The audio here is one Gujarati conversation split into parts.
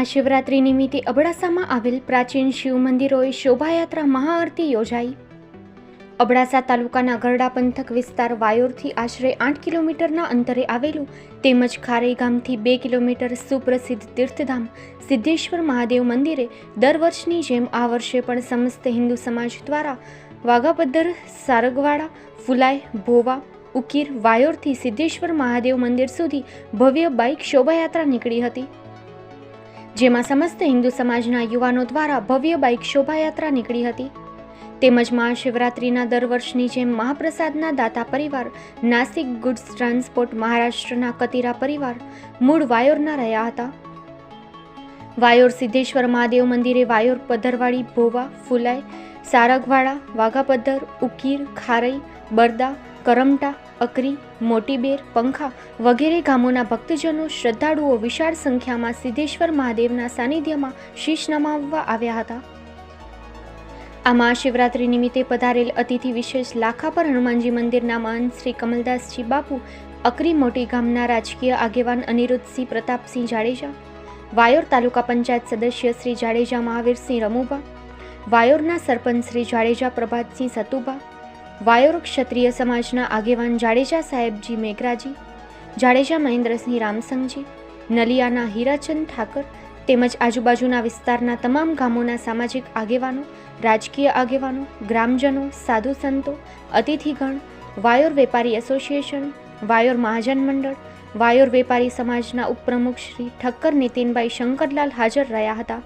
મહાશિવરાત્રિ નિમિત્તે અબડાસામાં આવેલ પ્રાચીન શિવ મંદિરોએ શોભાયાત્રા મહાઆરતી યોજાઈ. અબડાસા તાલુકાના ગરડા પંથક વિસ્તાર વાયોરથી આશરે આઠ કિલોમીટરના અંતરે આવેલું તેમજ ખારેઈ ગામથી બે કિલોમીટર સુપ્રસિદ્ધ તીર્થધામ સિદ્ધેશ્વર મહાદેવ મંદિરે દર વર્ષની જેમ આ વર્ષે પણ સમસ્ત હિન્દુ સમાજ દ્વારા વાઘાપદ્ધર, સારગવાડા, ફુલાય, ભોવા, ઉકીર, વાયોરથી સિદ્ધેશ્વર મહાદેવ મંદિર સુધી ભવ્ય બાઇક શોભાયાત્રા નીકળી હતી. જેમાં સમસ્ત હિન્દુ સમાજના યુવાનો દ્વારા ભવ્ય બાઇક શોભાયાત્રા નીકળી હતી. તેમજ મહાશિવરાત્રિના દર વર્ષની જેમ મહાપ્રસાદના દાતા પરિવાર, નાસિક ગુડ્સ ટ્રાન્સપોર્ટ મહારાષ્ટ્રના કતિરા પરિવાર, મૂળ વાયોરના રહ્યા હતા. વાયોર સિદ્ધેશ્વર મહાદેવ મંદિરે વાયોર પધરવાડી ભોવા ફુલાઈ સારગવાડા વાઘાપદ્ધર ઉકીર, ખારઈ, બરદા કરમટા, અકરી, મોટીબેર, પંખા વગેરે ગામોના ભક્તજનો શ્રદ્ધાળુઓ વિશાળ સંખ્યામાં સિદ્ધેશ્વર મહાદેવના સાનિધ્યમાં શીશ નમાવવા આવ્યા હતા. આ મહાશિવરાત્રિ નિમિત્તે પધારેલ અતિથિ વિશેષ લાખાપર હનુમાનજી મંદિરના મહંત શ્રી કમલદાસજી બાપુ, અકરી મોટી ગામના રાજકીય આગેવાન અનિરુદ્ધસિંહ પ્રતાપસિંહ જાડેજા, વાયોર તાલુકા પંચાયત સદસ્ય શ્રી જાડેજા મહાવીરસિંહ રમુભા, વાયોરના સરપંચ શ્રી જાડેજા પ્રભાતસિંહ સતુભા વાયોર ક્ષત્રિય સમાજના આગેવાન જાડેજા સાહેબજી મેઘરાજી, જાડેજા મહેન્દ્રસિંહ રામસંગજી નલિયાના હીરાચંદ ઠાકર તેમજ આજુબાજુના વિસ્તારના તમામ ગામોના સામાજિક આગેવાનો, રાજકીય આગેવાનો, ગ્રામજનો, સાધુ સંતો, અતિથિગણ, વાયોર વેપારી એસોસિએશન, વાયોર મહાજન મંડળ, વાયોર વેપારી સમાજના ઉપપ્રમુખ શ્રી ઠક્કર નીતિનભાઈ શંકરલાલ હાજર રહ્યા હતા.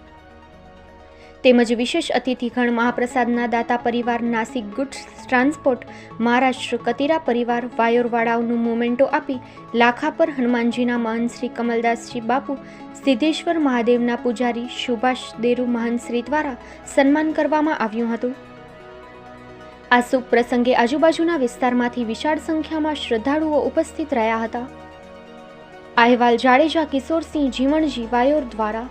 તેમજ વિશેષ અતિથિગણ મહાપ્રસાદના દાતા પરિવાર નાસિક ગુડ્સ ટ્રાન્સપોર્ટ, મહારાષ્ટ્ર કતિરા પરિવાર વાયોરવાળાઓનું મોમેન્ટો આપી લાખાપર હનુમાનજીના મહંત કમલદાસજી બાપુ, સિદ્ધેશ્વર મહાદેવના પૂજારી સુભાષ દેરુ મહંત દ્વારા સન્માન કરવામાં આવ્યું હતું. આ શુભ પ્રસંગે આજુબાજુના વિસ્તારમાંથી વિશાળ સંખ્યામાં શ્રદ્ધાળુઓ ઉપસ્થિત રહ્યા હતા. અહેવાલ જાડેજા કિશોરસિંહ જીવણજી વાયોર દ્વારા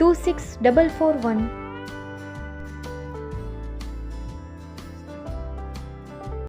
26441